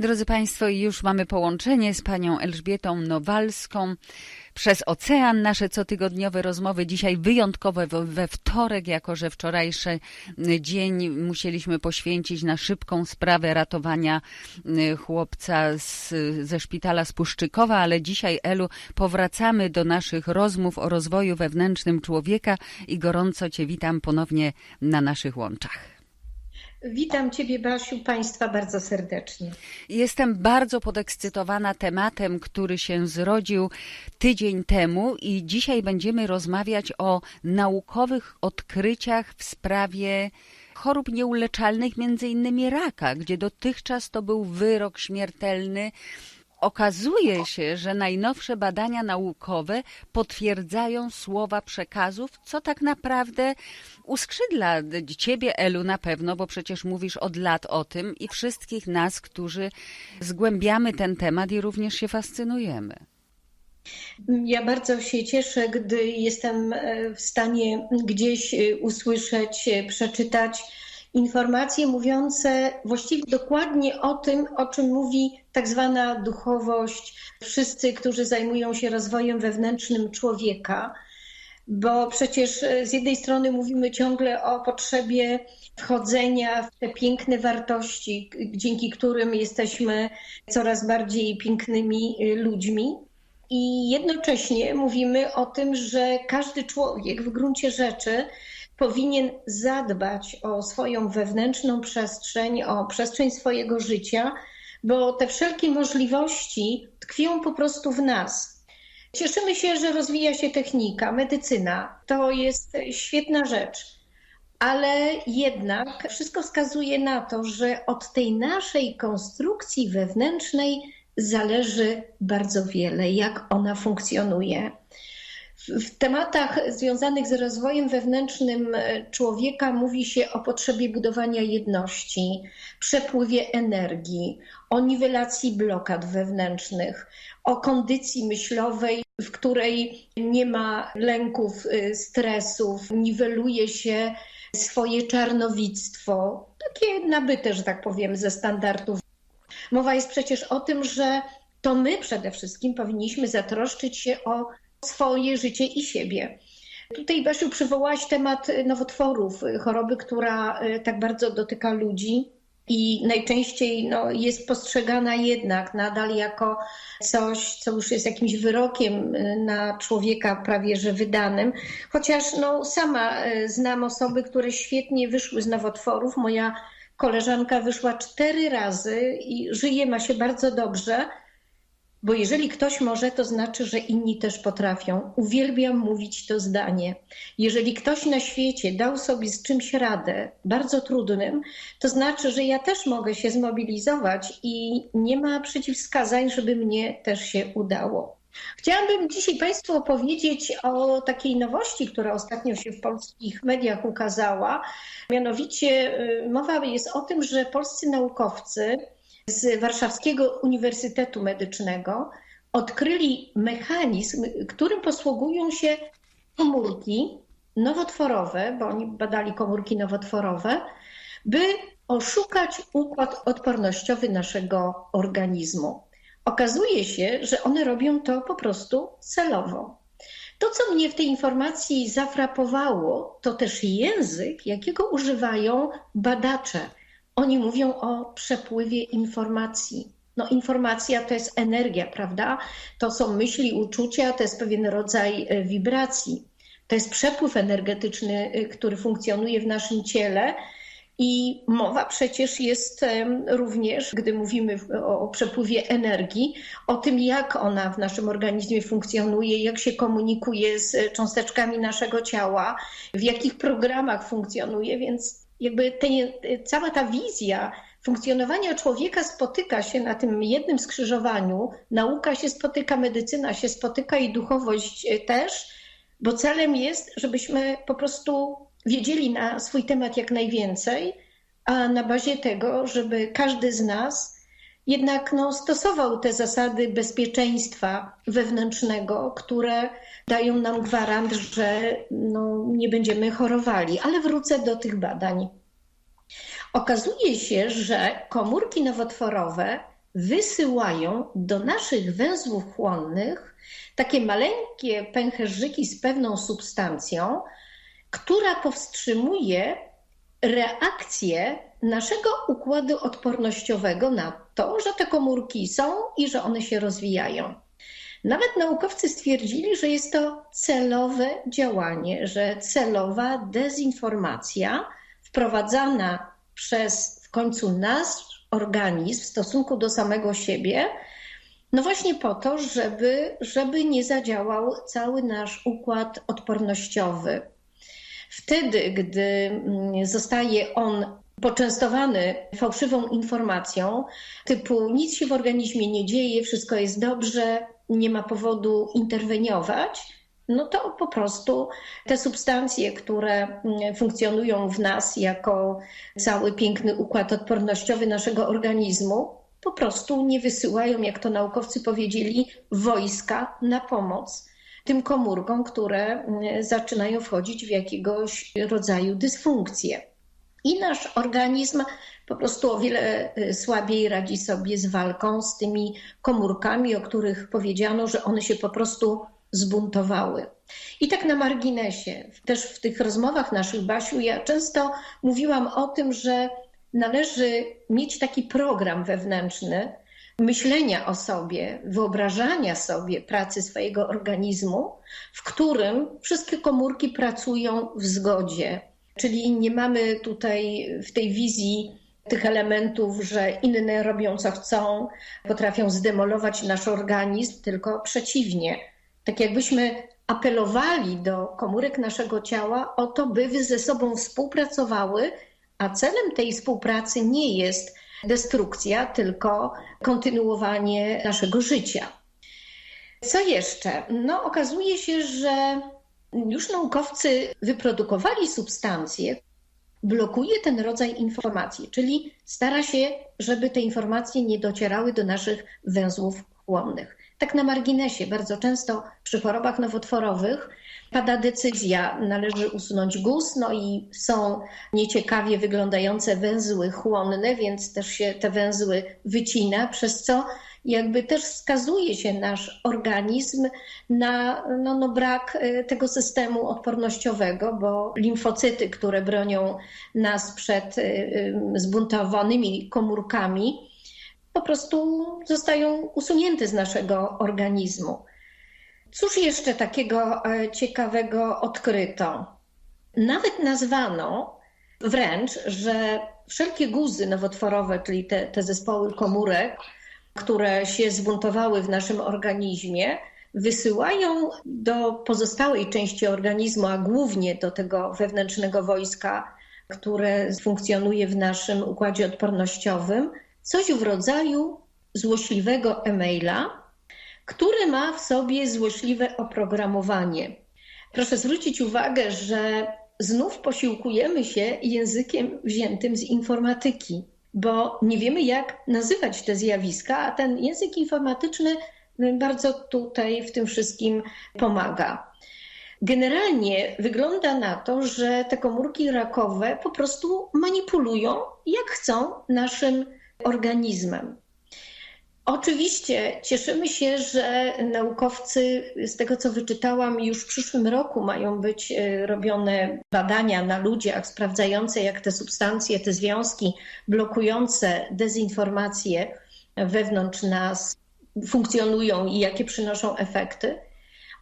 Drodzy Państwo, już mamy połączenie z panią Elżbietą Nowalską przez ocean. Nasze cotygodniowe rozmowy dzisiaj wyjątkowe we wtorek, jako że wczorajszy dzień musieliśmy poświęcić na szybką sprawę ratowania y, chłopca z, ze szpitala z Puszczykowa, ale dzisiaj, Elu, powracamy do naszych rozmów o rozwoju wewnętrznym człowieka i gorąco Cię witam ponownie na naszych łączach. Witam Ciebie, Basiu, Państwa bardzo serdecznie. Jestem bardzo podekscytowana tematem, który się zrodził tydzień temu i dzisiaj będziemy rozmawiać o naukowych odkryciach w sprawie chorób nieuleczalnych, między innymi raka, gdzie dotychczas to był wyrok śmiertelny Okazuje się, że najnowsze badania naukowe potwierdzają słowa przekazów, co tak naprawdę uskrzydla ciebie, Elu, na pewno, bo przecież mówisz od lat o tym i wszystkich nas, którzy zgłębiamy ten temat i również się fascynujemy. Ja bardzo się cieszę, gdy jestem e, w stanie gdzieś e, usłyszeć, e, przeczytać informacje mówiące właściwie dokładnie o tym, o czym mówi tak zwana duchowość, wszyscy, którzy zajmują się rozwojem wewnętrznym człowieka. Bo przecież z jednej strony mówimy ciągle o potrzebie wchodzenia w te piękne wartości, dzięki którym jesteśmy coraz bardziej pięknymi ludźmi, i jednocześnie mówimy o tym, że każdy człowiek w gruncie rzeczy powinien zadbać o swoją wewnętrzną przestrzeń, o przestrzeń swojego życia, bo te wszelkie możliwości tkwią po prostu w nas. Cieszymy się, że rozwija się technika, medycyna. To jest świetna rzecz. Ale jednak wszystko wskazuje na to, że od tej naszej konstrukcji wewnętrznej zależy bardzo wiele, jak ona funkcjonuje. W tematach związanych z rozwojem wewnętrznym człowieka mówi się o potrzebie budowania jedności, przepływie energii, o niwelacji blokad wewnętrznych, o kondycji myślowej, w której nie ma lęków, stresów, niweluje się swoje czarnowictwo, takie nabyte, że tak powiem, ze standardów. Mowa jest przecież o tym, że to my przede wszystkim powinniśmy zatroszczyć się o swoje życie i siebie. Tutaj, Basiu, przywołałaś temat nowotworów, choroby, która e, tak bardzo dotyka ludzi i najczęściej no, jest postrzegana jednak nadal jako coś, co już jest jakimś wyrokiem e, na człowieka prawie że wydanym. Chociaż no, sama e, znam osoby, które świetnie wyszły z nowotworów. Moja koleżanka wyszła cztery razy i żyje, ma się bardzo dobrze bo jeżeli ktoś może, to znaczy, że inni też potrafią. Uwielbiam mówić to zdanie. Jeżeli ktoś na świecie dał sobie z czymś radę, bardzo trudnym, to znaczy, że ja też mogę się zmobilizować i nie ma przeciwwskazań, żeby mnie też się udało. Chciałabym dzisiaj Państwu opowiedzieć o takiej nowości, która ostatnio się w polskich mediach ukazała. Mianowicie y, mowa jest o tym, że polscy naukowcy z Warszawskiego Uniwersytetu Medycznego odkryli mechanizm, którym posługują się komórki nowotworowe, bo oni badali komórki nowotworowe, by oszukać układ odpornościowy naszego organizmu. Okazuje się, że one robią to po prostu celowo. To, co mnie w tej informacji zafrapowało, to też język, jakiego używają badacze oni mówią o przepływie informacji. No, informacja to jest energia, prawda? To są myśli, uczucia, to jest pewien rodzaj e, wibracji. To jest przepływ energetyczny, e, który funkcjonuje w naszym ciele. I mowa przecież jest również, gdy mówimy o przepływie energii, o tym, jak ona w naszym organizmie funkcjonuje, jak się komunikuje z cząsteczkami naszego ciała, w jakich programach funkcjonuje, więc jakby cała ta wizja funkcjonowania człowieka spotyka się na tym jednym skrzyżowaniu. Nauka się spotyka, medycyna się spotyka i duchowość też, bo celem jest, żebyśmy po prostu wiedzieli na swój temat jak najwięcej, a na bazie tego, żeby każdy z nas jednak no, stosował te zasady bezpieczeństwa wewnętrznego, które dają nam gwarant, że no, nie będziemy chorowali. Ale wrócę do tych badań. Okazuje się, że komórki nowotworowe wysyłają do naszych węzłów chłonnych takie maleńkie pęcherzyki z pewną substancją, która powstrzymuje reakcję naszego układu odpornościowego na to, że te komórki są i że one się rozwijają. Nawet naukowcy stwierdzili, że jest to celowe działanie, że celowa dezinformacja wprowadzana przez w końcu nasz organizm w stosunku do samego siebie, no właśnie po to, żeby, żeby nie zadziałał cały nasz układ odpornościowy. Wtedy, gdy mm, zostaje on poczęstowany fałszywą informacją, typu nic się w organizmie nie dzieje, wszystko jest dobrze, nie ma powodu interweniować, no to po prostu te substancje, które mm, funkcjonują w nas jako cały piękny układ odpornościowy naszego organizmu, po prostu nie wysyłają, jak to naukowcy powiedzieli, wojska na pomoc tym komórkom, które mm, zaczynają wchodzić w jakiegoś rodzaju dysfunkcję. I nasz organizm po prostu o wiele y, słabiej radzi sobie z walką z tymi komórkami, o których powiedziano, że one się po prostu zbuntowały. I tak na marginesie, też w tych rozmowach naszych, Basiu, ja często mówiłam o tym, że należy mieć taki program wewnętrzny myślenia o sobie, wyobrażania sobie pracy swojego organizmu, w którym wszystkie komórki pracują w zgodzie. Czyli nie mamy tutaj w tej wizji tych elementów, że inne robią co chcą, potrafią zdemolować nasz organizm, tylko przeciwnie. Tak jakbyśmy apelowali do komórek naszego ciała o to, by ze sobą współpracowały, a celem tej współpracy nie jest destrukcja, tylko kontynuowanie naszego życia. Co jeszcze? No, okazuje się, że już naukowcy wyprodukowali substancje, blokuje ten rodzaj informacji, czyli stara się, żeby te informacje nie docierały do naszych węzłów chłonnych. Tak na marginesie, bardzo często przy chorobach nowotworowych pada decyzja, należy usunąć guz, no i są nieciekawie wyglądające węzły chłonne, więc też się te węzły wycina, przez co jakby też wskazuje się nasz organizm na no, no brak e, tego systemu odpornościowego, bo limfocyty, które bronią nas przed e, zbuntowanymi komórkami, po prostu zostają usunięte z naszego organizmu. Cóż jeszcze takiego e, ciekawego odkryto? Nawet nazwano wręcz, że wszelkie guzy nowotworowe, czyli te, te zespoły komórek, które się zbuntowały w naszym organizmie, wysyłają do pozostałej części organizmu, a głównie do tego wewnętrznego wojska, które funkcjonuje w naszym układzie odpornościowym, coś w rodzaju złośliwego e-maila, który ma w sobie złośliwe oprogramowanie. Proszę zwrócić uwagę, że znów posiłkujemy się językiem wziętym z informatyki bo nie wiemy, jak nazywać te zjawiska, a ten język informatyczny bardzo tutaj w tym wszystkim pomaga. Generalnie wygląda na to, że te komórki rakowe po prostu manipulują jak chcą naszym organizmem. Oczywiście cieszymy się, że naukowcy, z tego co wyczytałam, już w przyszłym roku mają być e, robione badania na ludziach sprawdzające, jak te substancje, te związki blokujące dezinformację wewnątrz nas funkcjonują i jakie przynoszą efekty.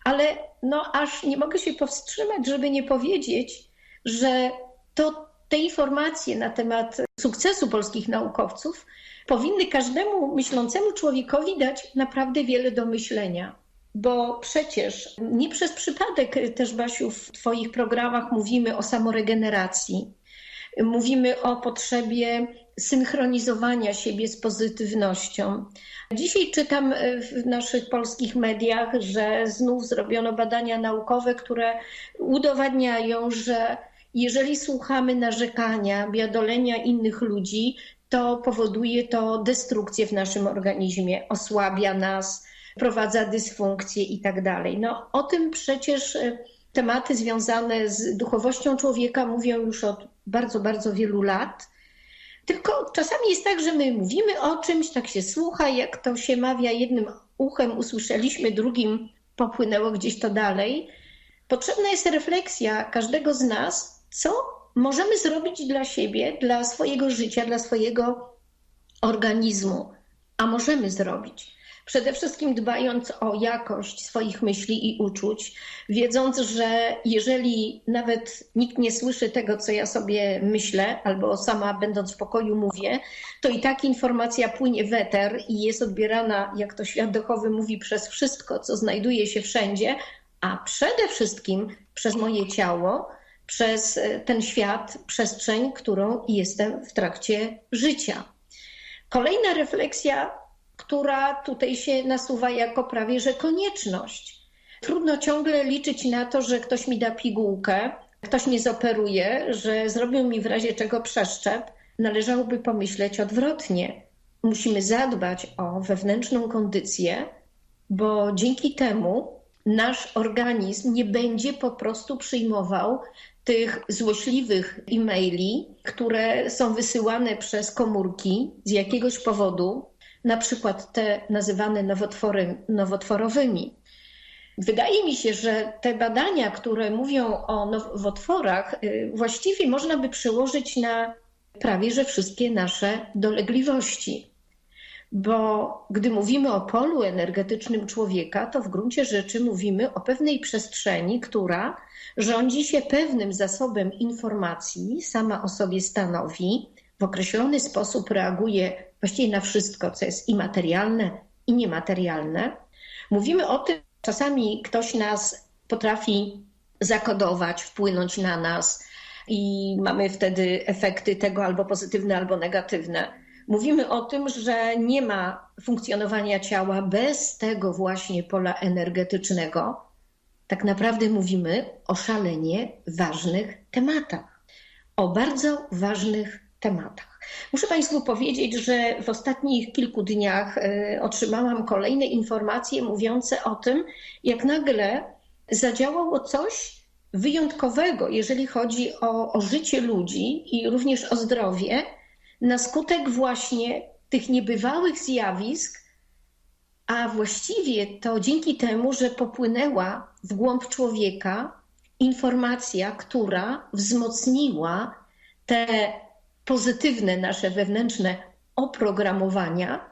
Ale no, aż nie mogę się powstrzymać, żeby nie powiedzieć, że to te informacje na temat sukcesu polskich naukowców powinny każdemu myślącemu człowiekowi dać naprawdę wiele do myślenia. Bo przecież nie przez przypadek też, Basiu, w Twoich programach mówimy o samoregeneracji. Mówimy o potrzebie synchronizowania siebie z pozytywnością. Dzisiaj czytam w naszych polskich mediach, że znów zrobiono badania naukowe, które udowadniają, że jeżeli słuchamy narzekania, biadolenia innych ludzi, to powoduje to destrukcję w naszym organizmie, osłabia nas, prowadza dysfunkcję i tak dalej. No, o tym przecież e, tematy związane z duchowością człowieka mówią już od bardzo, bardzo wielu lat. Tylko czasami jest tak, że my mówimy o czymś, tak się słucha, jak to się mawia jednym uchem, usłyszeliśmy, drugim popłynęło gdzieś to dalej. Potrzebna jest refleksja każdego z nas, co możemy zrobić dla siebie, dla swojego życia, dla swojego organizmu, a możemy zrobić. Przede wszystkim dbając o jakość swoich myśli i uczuć, wiedząc, że jeżeli nawet nikt nie słyszy tego, co ja sobie myślę, albo sama będąc w pokoju mówię, to i tak informacja płynie w eter i jest odbierana, jak to świat duchowy mówi, przez wszystko, co znajduje się wszędzie, a przede wszystkim przez moje ciało, przez e, ten świat, przestrzeń, którą jestem w trakcie życia. Kolejna refleksja, która tutaj się nasuwa jako prawie że konieczność. Trudno ciągle liczyć na to, że ktoś mi da pigułkę, ktoś mnie zoperuje, że zrobią mi w razie czego przeszczep. Należałoby pomyśleć odwrotnie. Musimy zadbać o wewnętrzną kondycję, bo dzięki temu nasz organizm nie będzie po prostu przyjmował tych złośliwych e-maili, które są wysyłane przez komórki z jakiegoś powodu, na przykład te nazywane nowotwory, nowotworowymi. Wydaje mi się, że te badania, które mówią o nowotworach, y, właściwie można by przełożyć na prawie że wszystkie nasze dolegliwości. Bo gdy mówimy o polu energetycznym człowieka, to w gruncie rzeczy mówimy o pewnej przestrzeni, która rządzi się pewnym zasobem informacji, sama o sobie stanowi, w określony sposób reaguje właściwie na wszystko, co jest i materialne, i niematerialne. Mówimy o tym, czasami ktoś nas potrafi zakodować, wpłynąć na nas i mamy wtedy efekty tego albo pozytywne, albo negatywne. Mówimy o tym, że nie ma funkcjonowania ciała bez tego właśnie pola energetycznego. Tak naprawdę mówimy o szalenie ważnych tematach, o bardzo ważnych tematach. Muszę Państwu powiedzieć, że w ostatnich kilku dniach e, otrzymałam kolejne informacje mówiące o tym, jak nagle zadziałało coś wyjątkowego, jeżeli chodzi o, o życie ludzi i również o zdrowie, na skutek właśnie tych niebywałych zjawisk, a właściwie to dzięki temu, że popłynęła w głąb człowieka informacja, która wzmocniła te pozytywne nasze wewnętrzne oprogramowania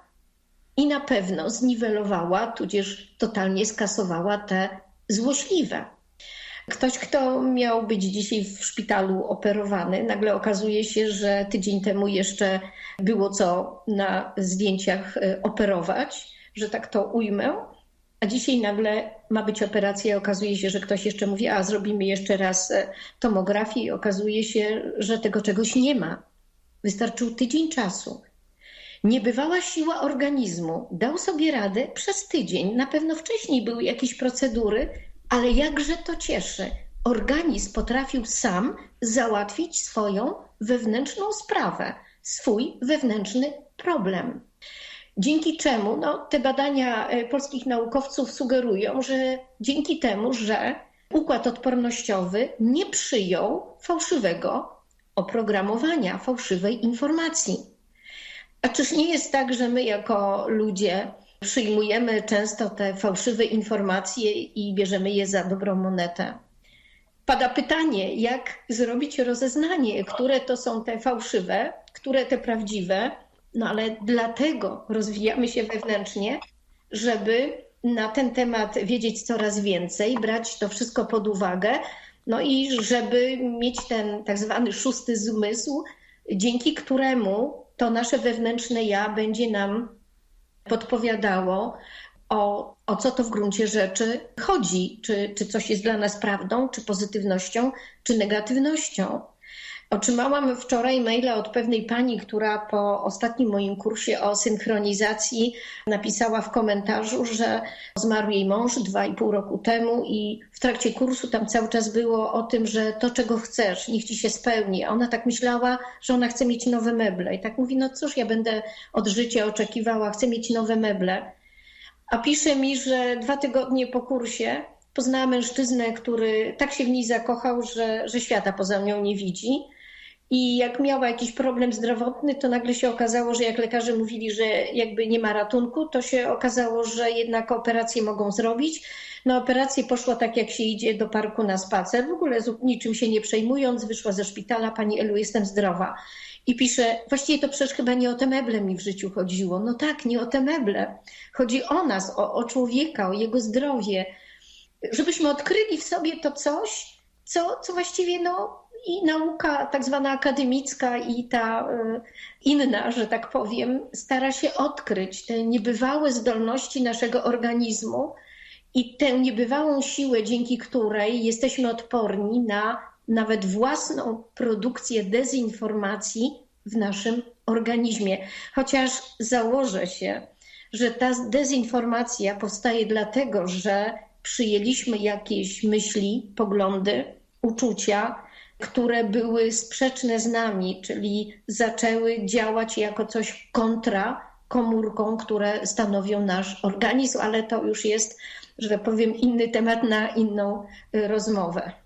i na pewno zniwelowała, tudzież totalnie skasowała te złośliwe. Ktoś, kto miał być dzisiaj w szpitalu operowany, nagle okazuje się, że tydzień temu jeszcze było co na zdjęciach e, operować, że tak to ujmę. A dzisiaj nagle ma być operacja i okazuje się, że ktoś jeszcze mówi, a zrobimy jeszcze raz e, tomografię i okazuje się, że tego czegoś nie ma. Wystarczył tydzień czasu. Niebywała siła organizmu dał sobie radę przez tydzień. Na pewno wcześniej były jakieś procedury, ale jakże to cieszy. Organizm potrafił sam załatwić swoją wewnętrzną sprawę, swój wewnętrzny problem. Dzięki czemu no, te badania e, polskich naukowców sugerują, że dzięki temu, że układ odpornościowy nie przyjął fałszywego oprogramowania, fałszywej informacji. A czyż nie jest tak, że my jako ludzie przyjmujemy często te fałszywe informacje i bierzemy je za dobrą monetę? Pada pytanie, jak zrobić rozeznanie, które to są te fałszywe, które te prawdziwe, no ale dlatego rozwijamy się wewnętrznie, żeby na ten temat wiedzieć coraz więcej, brać to wszystko pod uwagę, no i żeby mieć ten tak zwany szósty zmysł, dzięki któremu to nasze wewnętrzne ja będzie nam podpowiadało, o, o co to w gruncie rzeczy chodzi, czy, czy coś jest dla nas prawdą, czy pozytywnością, czy negatywnością. Otrzymałam wczoraj maila od pewnej pani, która po ostatnim moim kursie o synchronizacji napisała w komentarzu, że zmarł jej mąż dwa i pół roku temu i w trakcie kursu tam cały czas było o tym, że to czego chcesz, niech ci się spełni. A ona tak myślała, że ona chce mieć nowe meble. I tak mówi, no cóż, ja będę od życia oczekiwała, chcę mieć nowe meble. A pisze mi, że dwa tygodnie po kursie poznała mężczyznę, który tak się w niej zakochał, że, że świata poza nią nie widzi I jak miała jakiś problem zdrowotny, to nagle się okazało, że jak lekarze mówili, że jakby nie ma ratunku, to się okazało, że jednak operację mogą zrobić. Na operację poszła tak, jak się idzie do parku na spacer, w ogóle niczym się nie przejmując, wyszła ze szpitala, pani Elu, jestem zdrowa. I pisze, właściwie to przecież chyba nie o te meble mi w życiu chodziło. No tak, nie o te meble. Chodzi o nas, o, o człowieka, o jego zdrowie. Żebyśmy odkryli w sobie to coś, co, co właściwie no, i nauka tak zwana akademicka i ta y, inna, że tak powiem, stara się odkryć te niebywałe zdolności naszego organizmu i tę niebywałą siłę, dzięki której jesteśmy odporni na nawet własną produkcję dezinformacji w naszym organizmie. Chociaż założę się, że ta dezinformacja powstaje dlatego, że przyjęliśmy jakieś myśli, poglądy, uczucia, które były sprzeczne z nami, czyli zaczęły działać jako coś kontra komórkom, które stanowią nasz organizm, ale to już jest, że tak powiem, inny temat na inną y, rozmowę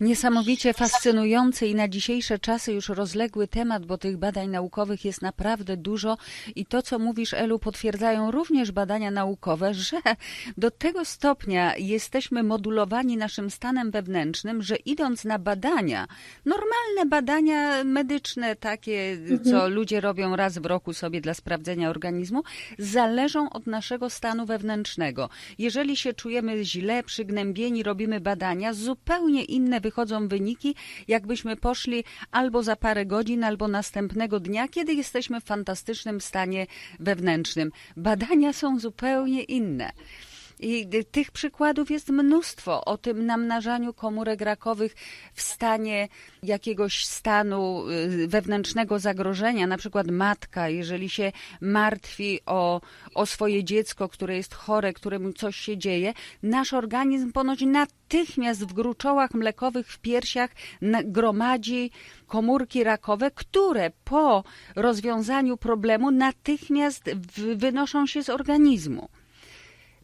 niesamowicie fascynujący i na dzisiejsze czasy już rozległy temat, bo tych badań naukowych jest naprawdę dużo i to, co mówisz, Elu, potwierdzają również badania naukowe, że do tego stopnia jesteśmy modulowani naszym stanem wewnętrznym, że idąc na badania, normalne badania medyczne, takie, co mhm. ludzie robią raz w roku sobie dla sprawdzenia organizmu, zależą od naszego stanu wewnętrznego. Jeżeli się czujemy źle, przygnębieni, robimy badania, zupełnie inne wychodzą wyniki, jakbyśmy poszli albo za parę godzin, albo następnego dnia, kiedy jesteśmy w fantastycznym stanie wewnętrznym. Badania są zupełnie inne. I tych przykładów jest mnóstwo o tym namnażaniu komórek rakowych w stanie jakiegoś stanu y, wewnętrznego zagrożenia. Na przykład matka, jeżeli się martwi o, o swoje dziecko, które jest chore, któremu coś się dzieje, nasz organizm ponoć natychmiast w gruczołach mlekowych, w piersiach gromadzi komórki rakowe, które po rozwiązaniu problemu natychmiast wynoszą się z organizmu.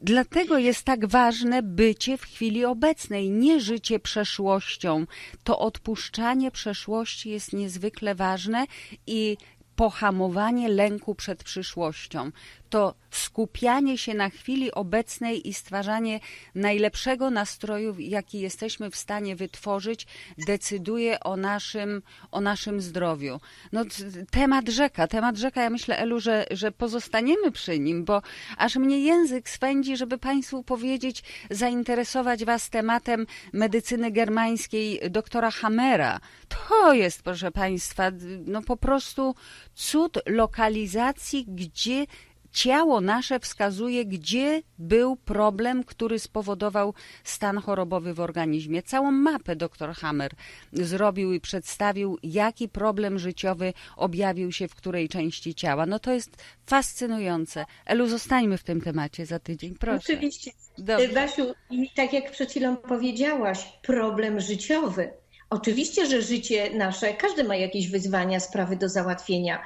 Dlatego jest tak ważne bycie w chwili obecnej, nie życie przeszłością. To odpuszczanie przeszłości jest niezwykle ważne i pohamowanie lęku przed przyszłością. To skupianie się na chwili obecnej i stwarzanie najlepszego nastroju, jaki jesteśmy w stanie wytworzyć, decyduje o naszym, o naszym zdrowiu. No, temat rzeka, temat rzeka, ja myślę, Elu, że, że pozostaniemy przy nim, bo aż mnie język swędzi, żeby Państwu powiedzieć, zainteresować Was tematem medycyny germańskiej doktora Hamera. To jest, proszę Państwa, no po prostu cud lokalizacji, gdzie ciało nasze wskazuje, gdzie był problem, który spowodował stan chorobowy w organizmie. Całą mapę dr Hammer zrobił i przedstawił, jaki problem życiowy objawił się w której części ciała. No to jest fascynujące. Elu, zostańmy w tym temacie za tydzień, proszę. Oczywiście. Dobrze. Basiu, i tak jak przed chwilą powiedziałaś, problem życiowy. Oczywiście, że życie nasze, każdy ma jakieś wyzwania, sprawy do załatwienia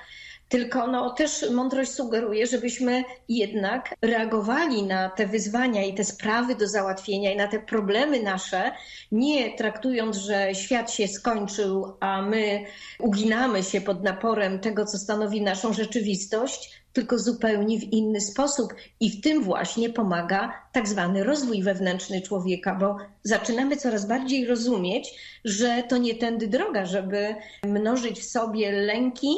tylko no, też mądrość sugeruje, żebyśmy jednak reagowali na te wyzwania i te sprawy do załatwienia i na te problemy nasze, nie traktując, że świat się skończył, a my uginamy się pod naporem tego, co stanowi naszą rzeczywistość, tylko zupełnie w inny sposób. I w tym właśnie pomaga tak zwany rozwój wewnętrzny człowieka, bo zaczynamy coraz bardziej rozumieć, że to nie tędy droga, żeby mnożyć w sobie lęki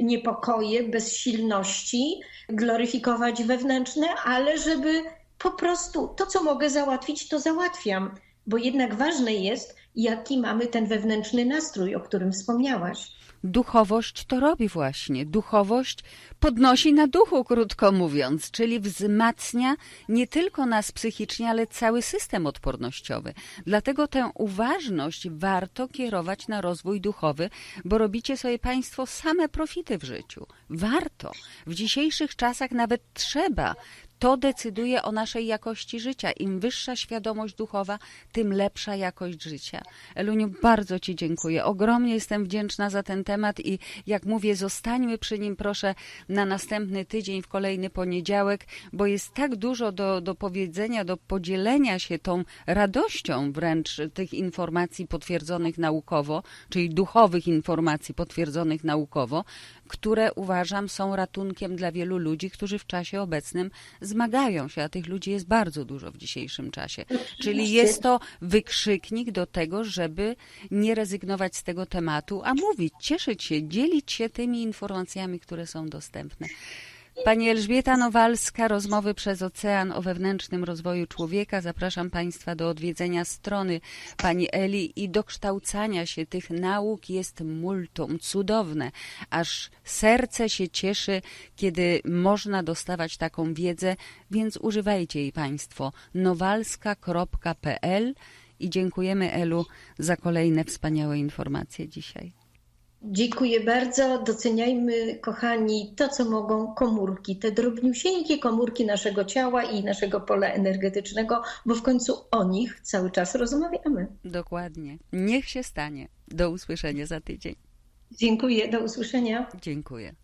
niepokoje, bezsilności, gloryfikować wewnętrzne, ale żeby po prostu to, co mogę załatwić, to załatwiam. Bo jednak ważne jest, jaki mamy ten wewnętrzny nastrój, o którym wspomniałaś. Duchowość to robi właśnie. Duchowość podnosi na duchu, krótko mówiąc, czyli wzmacnia nie tylko nas psychicznie, ale cały system odpornościowy. Dlatego tę uważność warto kierować na rozwój duchowy, bo robicie sobie Państwo same profity w życiu. Warto. W dzisiejszych czasach nawet trzeba to decyduje o naszej jakości życia. Im wyższa świadomość duchowa, tym lepsza jakość życia. Eluniu, bardzo Ci dziękuję. Ogromnie jestem wdzięczna za ten temat i jak mówię, zostańmy przy nim proszę na następny tydzień, w kolejny poniedziałek, bo jest tak dużo do, do powiedzenia, do podzielenia się tą radością wręcz tych informacji potwierdzonych naukowo, czyli duchowych informacji potwierdzonych naukowo, które uważam są ratunkiem dla wielu ludzi, którzy w czasie obecnym zmagają się, a tych ludzi jest bardzo dużo w dzisiejszym czasie. Czyli jest to wykrzyknik do tego, żeby nie rezygnować z tego tematu, a mówić, cieszyć się, dzielić się tymi informacjami, które są dostępne. Pani Elżbieta Nowalska, rozmowy przez ocean o wewnętrznym rozwoju człowieka. Zapraszam Państwa do odwiedzenia strony Pani Eli i dokształcania się tych nauk jest multum, cudowne. Aż serce się cieszy, kiedy można dostawać taką wiedzę, więc używajcie jej Państwo. nowalska.pl i dziękujemy Elu za kolejne wspaniałe informacje dzisiaj. Dziękuję bardzo. Doceniajmy, kochani, to, co mogą komórki, te drobniusieńkie komórki naszego ciała i naszego pola energetycznego, bo w końcu o nich cały czas rozmawiamy. Dokładnie. Niech się stanie. Do usłyszenia za tydzień. Dziękuję. Do usłyszenia. Dziękuję.